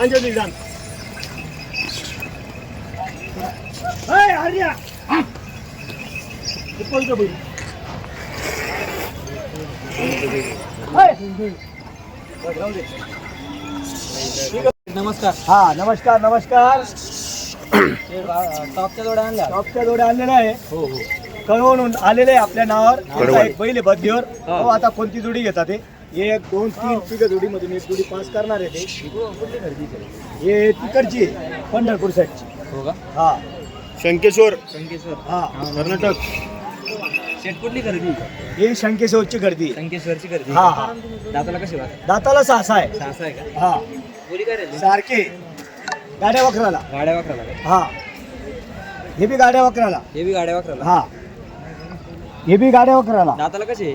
अंजली जाण. हरिया कोणतं बैल नमस्कार. हा नमस्कार नमस्कार. टॉपच्या जोड्या आणल्या टॉपच्या जोड्या आणलेल्या आहे. हो हो कळवून आलेले आहे आपल्या नावावर. बरोबर. आमचा एक बैल आहे बदलीवर. हा. आता कोणती जोडी घेतात ते? एक दोन तीन तिघ जोडीमधून एक जोडी पास करणार आहे ते. हे तिकडची आहे, पंढरपूर साईडची हो का? हा. शंकेश्वर. संकेश्वर हा. कर्नाटक. शेट कुठली खरेदी? ही शंकेश्वरची गर्दी आहे. संकेश्वरची खरेदी हा. हा दाताला कशी वाटत दाताला सहा आहे. सहा आहे का? हा. बोली काय सारखे गाड्या वखराला. गाड्या वाकराला हा. हे बी गाड्या वखराला. हे बी गाड्या वाकराला हा. हे बी गाड्या वखराला. दाताला कशी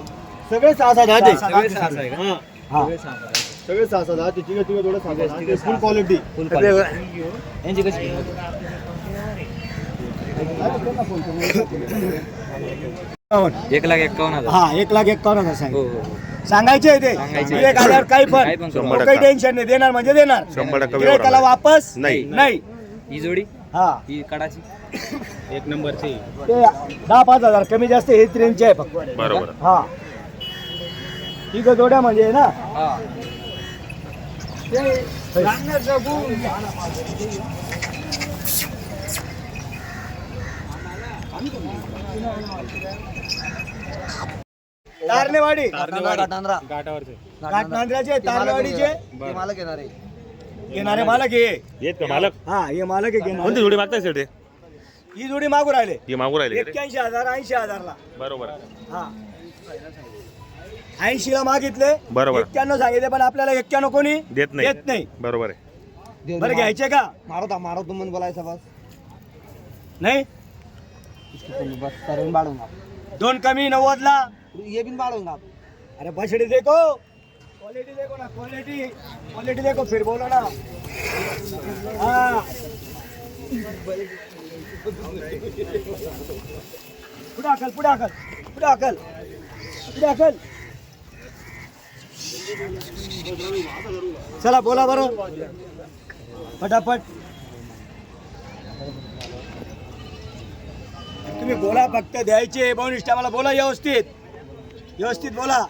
सगळे सहा सहा दहा ते. सगळे सहा आहे का? हा. हा सगळे सहा आहे. सगळे सहा सहा दहा ते तिघं तिघं थोडं सांगा सहा. फुल क्वालिटी फुल क्वालिटी यांची कशी किंमत? एक लाख एक्कावन्न हजार. हा एक लाख एकावन्न हजार हो हो हो. सांगायचे आहे ते. एक आल्यावर काही पण. शंभर काही टक्का. टेन्शन नाही. देणार म्हणजे देणार. शंभर टक्का गिऱ्हाईकाला व्यवहार आहे. वापस नाही. नाही. ही जोडी? हा. ही कडाची? एक नंबरची. ते दहा पाच हजार. कमी जास्त हेच रेंजचे आहे फक्त. बरोबर. हा. ठीक आहे जोड्या म्हणजे ना? हा. तारणेवाडी घाटावरचे. नांद्राचे तारणेवाडीचे मला घेणार आहे. घेणारे मालक हे. येत का मालक? हा हे मालक आहे कोणती घेणारे जोडी मागताय शेटे ही जोडी मागू राहिले. ती मागू राहिली का रे? एक्क्याऐंशी हजार ऐंशी हजारला. बरोबर. हा. ऐंशी ला मागितले. बरोबर. एक्क्याण्णव सांगितले पण आपल्याला एक्क्याण्णव कोणी देत नाही. देत नाही. बरोबर आहे. बरं घ्यायचे का? मारो था मारो तुम बोलायचा बस. नाही? बस सर्व बाळूंगा दोन कमी नव्वद ला ये बिन बाळूंगा अरे बछड़ी देखो. क्वालिटी देखो ना क्वालिटी क्वालिटी देखो फिर बोलो ना. हाँ. पुढे अकल पुढे अकल पुढे अकल पुढे अकल चला बोला बरं. फटाफट. तुम्ही बोला फक्त द्यायचे बहुनिष्ठा मला बोला व्यवस्थित. व्यवस्थित बोला.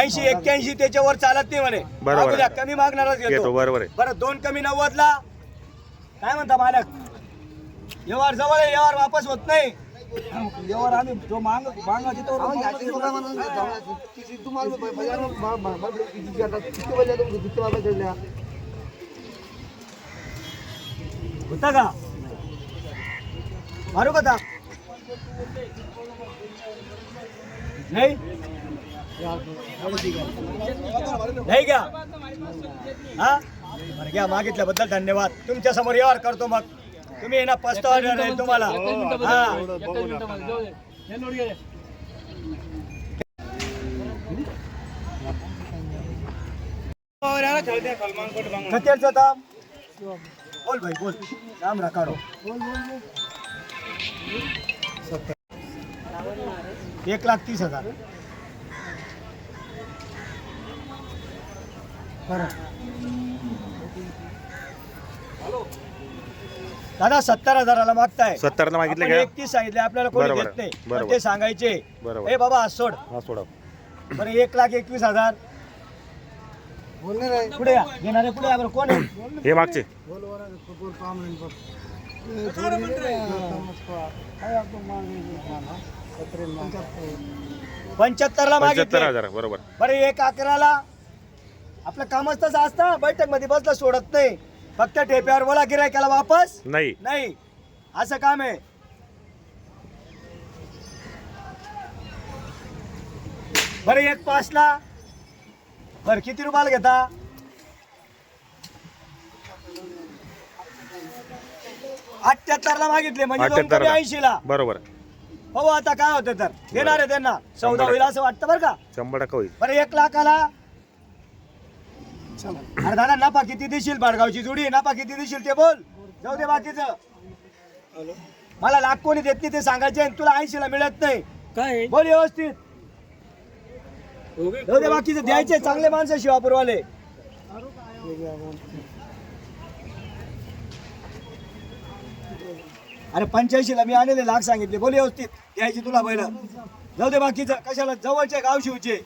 ऐंशी एक्क्याऐंशी त्याच्यावर चालत नाही म्हणे. बरोबर. कमी मागणारच घेतो. घेतो बरोबर आहे. बरं दोन कमी नव्वद ला काय म्हणता मालक? व्यवहार जवळ आहे व्यवहार वापस होत नाही. व्यवहार आम्ही जो मांग मागायचे तो होता का? नाही? का? हा? बरं घ्या मागितल्याबद्दल धन्यवाद. तुमच्यासमोर व्यवहार करतो मग. तुम्ही ना पस्तावा राहील तुम्हाला. हा. खतेरचं दाम बोल भाई बोल. दाम राखाडो एक लाख तीस हजार. दादा सत्तर हजाराला मागताय. सत्तरला मागितले आपण का? एकतीस सांगितले आपल्याला कोणी बरोबर, देत नाही. बरोबर. पण ते सांगायचे. बरोबर. ए बाबा आज सोड. हा सोडा. बरं एक लाख एकवीस हजार. पुढे या. घेणारे पुढे या. बरं कोण आहे? हे मागचे. पंच्याहत्तर ला पंच्याहत्तर मागितले हजार बरोबर. बरं एक अकराला. आपलं कामच तसं असतं बैठकमध्ये बसलं सोडत नाही. फक्त ठेप्यावर बोला गिरायकाला वापस. नाही. नाही. असं काम आहे. बरं एक पाचला. बरं किती रुपयाला घेता? अठ्याहत्तर ला मागितले म्हणजे दोन कमी ऐंशी ला बरोबर. हो आता काय होतं तर? देणार आहे त्यांना. चौदा. होईल असं वाटतं बरं का? शंभर टक्का होईल. बरं एक लाखाला अरे दादा नफा किती देशील बाडगावची जोडी? नफा किती देशील ते बोल. जाऊ दे बाकीचं. मला लाख कोणी देत नाही ते सांगायचे आणि तुला ऐंशी ला मिळत नाही. काय? बोल व्यवस्थित. जाऊ दे बाकीचं. द्यायचे चांगले माणसं शिवापूरवाले. अरे पंच्याऐंशी ला मी आलेले लाख सांगितले बोल व्यवस्थित द्यायची तुला पहिलं जाऊ दे बाकीचं कशाला जवळचे गाव शिवचे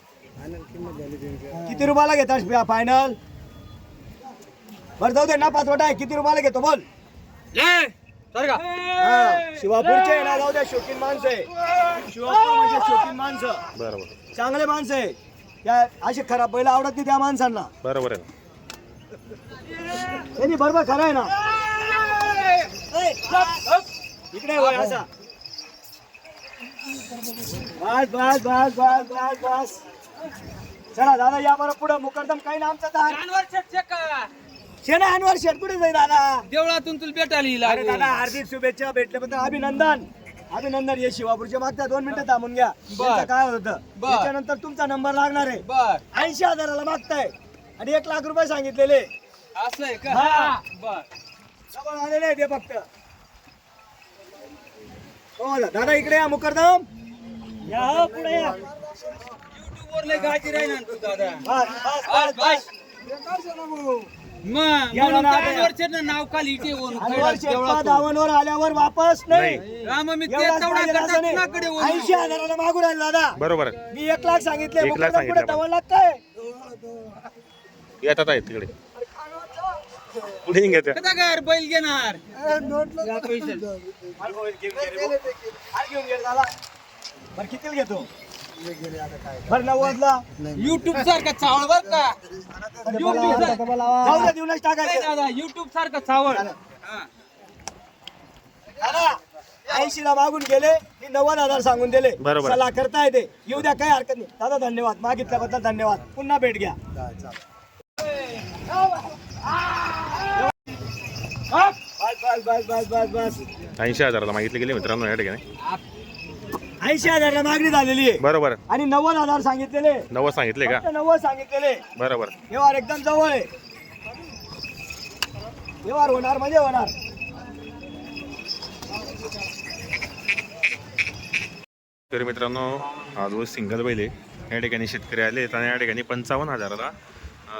किती रुपयाला घेतास फायनल बरं जाऊ दे ना पाचवटा आहे किती रुपयाला घेतो बोल हा, शिवापूरचे आहे ना जाऊ द्या शौकीन माणसं आहे शिवापूर म्हणजे शौकीन माणसं बरोबर चांगले माणसं आहे त्या असे खराब बैल आवडत नाही त्या माणसांना बरोबर आहे त्यांनी बरोबर खरं आहे ना इकडे वय असा. बस बस बस बस बस बस. चला दादा या बरं पुढं. मुकरदम काही ना आमचा दार शेणा अनवर शेट. कुठे जाईल दादा? देवळातून तुला भेटायला अरे दादा हार्दिक शुभेच्छा भेटल्याबद्दल अभिनंदन. अभिनंदन ये शिवापूरचे मागच्या दोन मिनिटं थांबून घ्या. त्यांचं काय होतं बर. त्याच्यानंतर तुमचा नंबर लागणार आहे. बर. ऐंशी हजाराला मागताय. आणि एक लाख रुपये सांगितलेले. असं आहे का? हा. बर. जवळ आलेले आहे ते फक्त. हो दादा इकडे या मुकरदम. या हो, पुढे या. वर लय गाजी राहील ना तू दादा. बस बस बस बस मग या म्हणून दादा, त्या या. अनवरच्या नाव खाली इथे. दावणवर आल्यावर वापस नाही. मग मी ते एवढाच तेवढा पाहिजे असं करतात नाही. तुझ्याकडे वरून. ऐंशी हजाराला राहील दादा. बरोबर आहे. मी एक लाख सांगितले एक लाख मुकरदम सांगितले पुढे लागताय येतात आहेत तिकडे. पुढे घ्या त्या कसा काय बैल घेणार. बरं कितीला घेतो? बरं नव्वदला युट्यूब सारखा चावळ बर का? युट्यूब जाऊ दे देऊनच नाही टाकायचं दादा युट्यूब सारखा चावळ. हा. ऐंशी ला मागून गेले मी नव्वद हजार सांगून दिले. बरोबर. सल्ला करता येते येऊ द्या काही हरकत नाही. दादा धन्यवाद. मागितल्याबद्दल धन्यवाद. पुन्हा भेट घ्या. ऐंशी हजाराला मागितले गेले मित्रांनो या ठिकाणी. ऐंशी हजारला मागणी झालेली आहे. बरोबर. आणि नव्वद हजार सांगितलेले. नव्वद सांगितले का? नव्वद सांगितलेले. बरोबर. व्यवहार एकदम जवळ आहे. व्यवहार होणार म्हणजे होणार. तर मित्रांनो हा जो सिंगल बैल या ठिकाणी शेतकरी आले आणि या ठिकाणी पंचावन्न हजाराला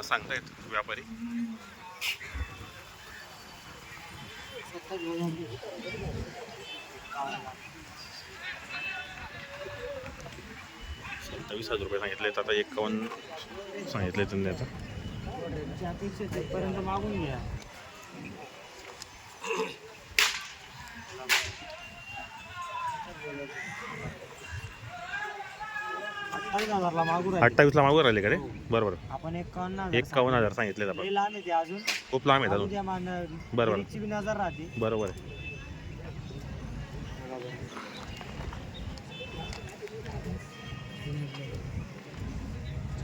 सांगतायत व्यापारी? सत्तावीस हजार रुपये सांगितले आता एकावन्न सांगितले त्यांनी आता. अठ्ठावीसला मागून राहिले. का रे? बरोबर. आपण एकावन्न एकावन्न हजार सांगितले आपण. लांब येते अजून. खूप लांब आहेत अजून. बरोबर. नजर राहते. बरोबर आहे.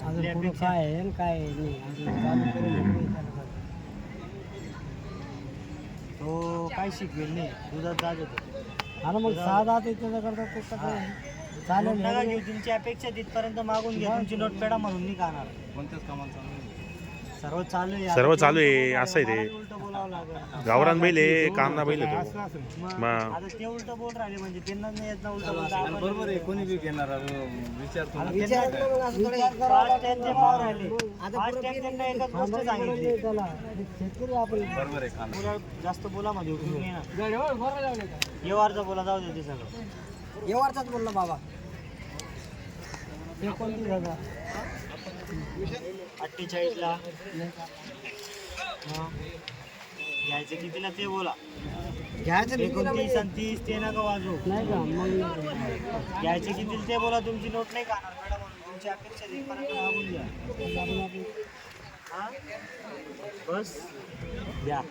अजून काय आहे आणि काय नाही. तो काय शिकवेल नाही. दुधात जात होतो. अरे मग सहा दात त्याचा करता तो कसं चालेल. नका घेऊ. तुमची अपेक्षा तिथपर्यंत मागून घ्या. तुमची नोट पेडा म्हणून नाही खाणार कोणत्याच कामाला सर्व चालू आहे. सर्व चालू आहे. असं आहे ते. उलट बोलावं लागेल. गावरान बैल आहे काम ना बैल आहे. तो मग मग. आता ते उलट बोल राहिले म्हणजे त्यांना नाही येत ना उलट बोलता बरोबर आहे. कोणी बी घेणार विचार First time ते पाहून राहिले. त्यांना एकच गोष्ट सांगितली. बरोबर आहे जास्त बोला मध्ये उठून ये ना येवारचा बोला जाऊ दे ते सगळं. येवारचाच बोलला बाबा. हे. कोणती जागा अठ्ठेचाळीस ला घ्यायचं कितीला ते बोला. घ्यायचं एकोणतीस आणि तीस ते नका वाजू नाही का? मग घ्यायचे किती ते बोला तुमची नोट नाही खाणार मॅडम तुमची अपेक्षा तिथपर्यंत मागून द्या. हा? बस. द्या.